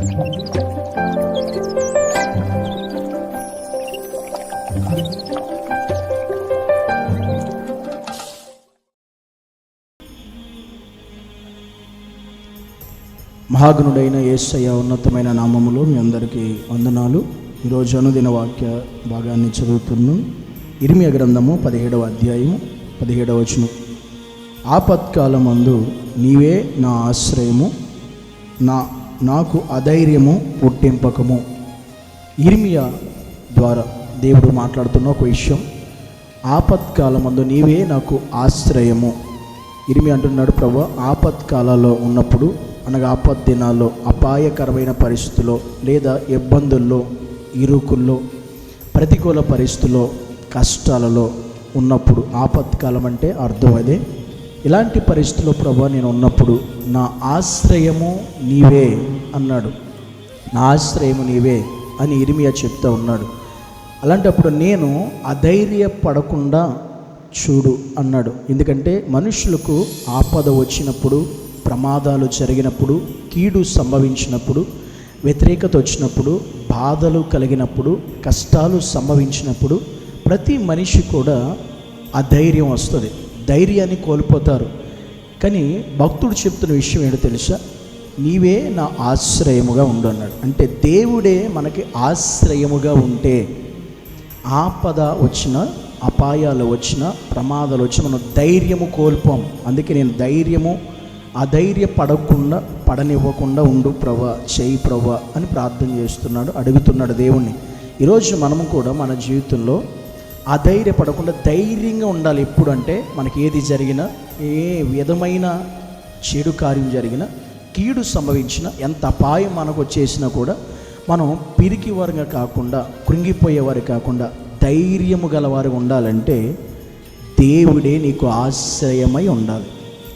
మహాగ్నుడైన ఏసయ్య ఉన్నతమైన నామములో మీ అందరికీ వందనాలు. ఈరోజు అనుదిన వాక్య భాగాన్ని చదువుతున్నాం. ఇరిమియ గ్రంథము పదిహేడవ అధ్యాయము పదిహేడవ వచనం. ఆపత్కాలమందు నీవే నా ఆశ్రయము నా నాకు అధైర్యము పుట్టింపకము. ఇర్మియా ద్వారా దేవుడు మాట్లాడుతున్న ఒక విషయం ఆపత్కాలమందు నీవే నాకు ఆశ్రయము. ఇరిమి అంటున్నాడు ప్రభు ఆపత్కాలలో ఉన్నప్పుడు అనగా ఆపత్ దినాల్లో అపాయకరమైన పరిస్థితుల్లో లేదా ఇబ్బందుల్లో ఇరుకుల్లో ప్రతికూల పరిస్థితుల్లో కష్టాలలో ఉన్నప్పుడు ఆపత్కాలం అంటే అర్థం అదే. ఇలాంటి పరిస్థితుల్లో ప్రభు నేను ఉన్నప్పుడు నా ఆశ్రయము నీవే అన్నాడు. నా ఆశ్రయము నీవే అని ఇరిమియా చెప్తా ఉన్నాడు. అలాంటప్పుడు నేను అధైర్యపడకుండా చూడు అన్నాడు. ఎందుకంటే మనుషులకు ఆపద వచ్చినప్పుడు ప్రమాదాలు జరిగినప్పుడు కీడు సంభవించినప్పుడు వ్యతిరేకత వచ్చినప్పుడు బాధలు కలిగినప్పుడు కష్టాలు సంభవించినప్పుడు ప్రతి మనిషి కూడా అధైర్యం వస్తుంది. ధైర్యాన్ని కోల్పోతారు. కానీ భక్తుడు చెప్తున్న విషయం ఏంటో తెలుసా? నీవే నా ఆశ్రయముగా ఉండు అన్నాడు. అంటే దేవుడే మనకి ఆశ్రయముగా ఉంటే ఆపద వచ్చిన అపాయాలు వచ్చిన ప్రమాదాలు వచ్చిన మనం ధైర్యము కోల్పోం. అందుకే నేను ధైర్యము అధైర్య పడకుండా పడనివ్వకుండా ఉండు ప్రభా చేయి ప్రభా అని ప్రార్థన చేస్తున్నాడు అడుగుతున్నాడు దేవుణ్ణి. ఈరోజు మనము కూడా మన జీవితంలో అధైర్యపడకుండా ధైర్యంగా ఉండాలి ఎప్పుడు అంటే మనకి ఏది జరిగినా ఏ విధమైన చెడు కార్యం జరిగినా కీడు సంభవించిన ఎంత అపాయం మనకు వచ్చేసినా కూడా మనం పిరికి వారిగా కాకుండా కృంగిపోయేవారు కాకుండా ధైర్యము గలవారు ఉండాలంటే దేవుడే నీకు ఆశ్రయమై ఉండాలి.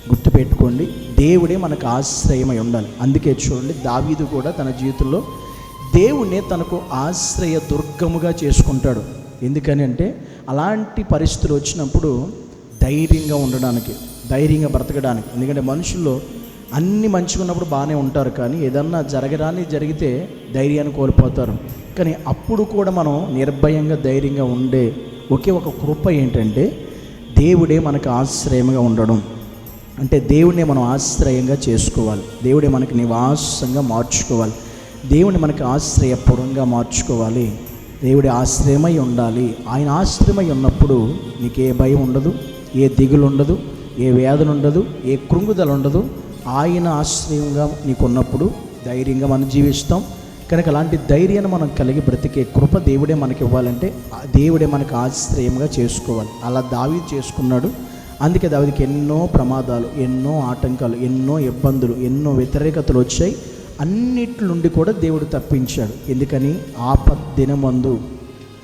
గుర్తుపెట్టుకోండి దేవుడే మనకు ఆశ్రయమై ఉండాలి. అందుకే చూడండి దావీదు కూడా తన జీవితంలో దేవుణ్ణి తనకు ఆశ్రయ దుర్గముగా చేసుకుంటాడు. ఎందుకని అంటే అలాంటి పరిస్థితులు వచ్చినప్పుడు ధైర్యంగా ఉండడానికి ధైర్యంగా బ్రతకడానికి. ఎందుకంటే మనుషుల్లో అన్ని మంచిగా ఉన్నప్పుడు బాగానే ఉంటారు కానీ ఏదన్నా జరగరాని జరిగితే ధైర్యాన్ని కోల్పోతారు. కానీ అప్పుడు కూడా మనం నిర్భయంగా ధైర్యంగా ఉండే ఒకే ఒక కృప ఏంటంటే దేవుడే మనకు ఆశ్రయంగా ఉండడం. అంటే దేవుడిని మనం ఆశ్రయంగా చేసుకోవాలి. దేవుడే మనకి నివాసంగా మార్చుకోవాలి. దేవుని మనకి ఆశ్రయపురంగా మార్చుకోవాలి. దేవుడి ఆశ్రయమై ఉండాలి. ఆయన ఆశ్రయమై ఉన్నప్పుడు నీకు ఏ భయం ఉండదు ఏ దిగులు ఉండదు ఏ వేదన ఉండదు ఏ కృంగుదల ఉండదు. ఆయన ఆశ్రయంగా నీకు ఉన్నప్పుడు ధైర్యంగా మనం జీవిస్తాం. కనుక అలాంటి ధైర్యాన్ని మనం కలిగి బ్రతికే కృప దేవుడే మనకి ఇవ్వాలంటే దేవుడే మనకు ఆశ్రయంగా చేసుకోవాలి. అలా దావి చేసుకున్నాడు. అందుకే దావికి ఎన్నో ప్రమాదాలు ఎన్నో ఆటంకాలు ఎన్నో ఇబ్బందులు ఎన్నో వ్యతిరేకతలు వచ్చాయి. అన్నిటి నుండి కూడా దేవుడు తప్పించాడు. ఎందుకని? ఆపద్ దినమందు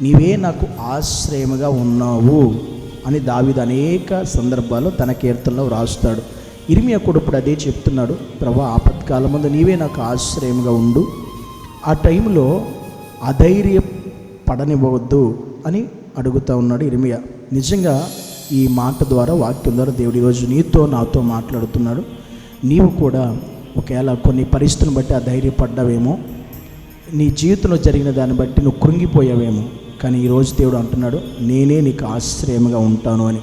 నీవే నాకు ఆశ్రయముగా ఉన్నావు అని దావిది అనేక సందర్భాల్లో తన కీర్తనలో వ్రాస్తాడు. ఇరిమియా కూడా ఇప్పుడు అదే చెప్తున్నాడు. ప్రభా ఆపత్కాలం ముందు నీవే నాకు ఆశ్రయముగా ఉండు. ఆ టైంలో అధైర్య పడనివ్వద్దు అని అడుగుతా ఉన్నాడు ఇరిమియా. నిజంగా ఈ మాట ద్వారా వాక్యం ద్వారా దేవుడు ఈరోజు నీతో నాతో మాట్లాడుతున్నాడు. నీవు కూడా ఒకవేళ కొన్ని పరిస్థితులను బట్టి ఆ ధైర్యపడ్డావేమో. నీ జీవితంలో జరిగిన దాన్ని బట్టి నువ్వు కృంగిపోయావేమో. కానీ ఈరోజు దేవుడు అంటున్నాడు నేనే నీకు ఆశ్రయముగా ఉంటాను అని.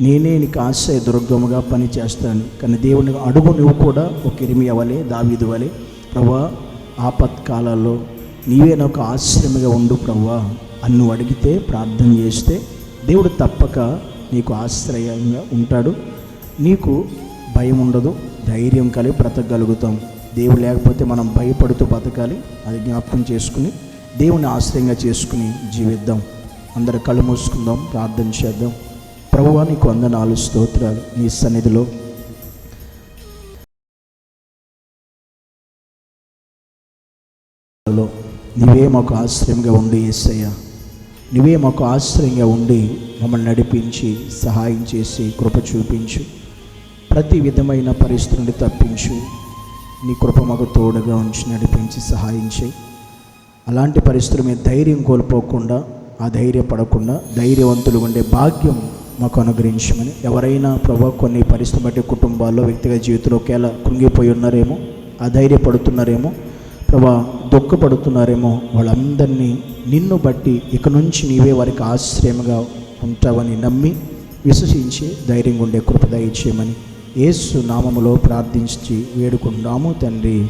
నేనే నీకు ఆశ్రయ దుర్గముగా పని చేస్తాను కానీ దేవుని అడుగు నువ్వు కూడా ఒక ఇరిమి అవ్వాలి దావీదు అవ్వాలి ప్రభా ఆపత్కాలాల్లో నీవే నాకు ఆశ్రయముగా ఉండు ప్రభా అన్ను అడిగితే ప్రార్థన చేస్తే దేవుడు తప్పక నీకు ఆశ్రయంగా ఉంటాడు. నీకు భయం ఉండదు ధైర్యం కలిగి బ్రతకగలుగుతాం. దేవుడు లేకపోతే మనం భయపడుతూ బతకాలి అది జ్ఞాపకం చేసుకుని దేవుని ఆశ్రయంగా చేసుకుని జీవిద్దాం. అందరు కళ్ళు మూసుకుందాం ప్రార్థన చేద్దాం. ప్రభువా నీకు వందనాలు స్తోత్రాలు నీ సన్నిధిలో. లో నీవే మాకు ఆశ్రయంగా ఉండి ఏసయ్య. నువ్వే మాకు ఆశ్రయంగా ఉండి మమ్మల్ని నడిపించి సహాయం చేసి కృప చూపించు. ప్రతి విధమైన పరిస్థితి నుండి తప్పించు. నీ కృప మాకు తోడుగా ఉంచి నడిపించి సహాయం చేయి. అలాంటి పరిస్థితులు మేము ధైర్యం కోల్పోకుండా ఆ ధైర్యపడకుండా ధైర్యవంతులు ఉండే భాగ్యం మాకు అనుగ్రహించమని. ఎవరైనా ప్రభా కొన్ని పరిస్థితులు బట్టి కుటుంబాల్లో వ్యక్తిగత జీవితంలో ఒకేలా కృంగిపోయి ఉన్నారేమో అధైర్యపడుతున్నారేమో ప్రభా దుఃఖపడుతున్నారేమో వాళ్ళందరినీ నిన్ను బట్టి ఇక నుంచి నీవే వారికి ఆశ్రయంగా ఉంటావని నమ్మి విశ్వసించి ధైర్యంగా ఉండే కృప దయచేయమని యేసు నామములో ప్రార్థించి వేడుకుందాము తండ్రి.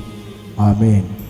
ఆమెన్.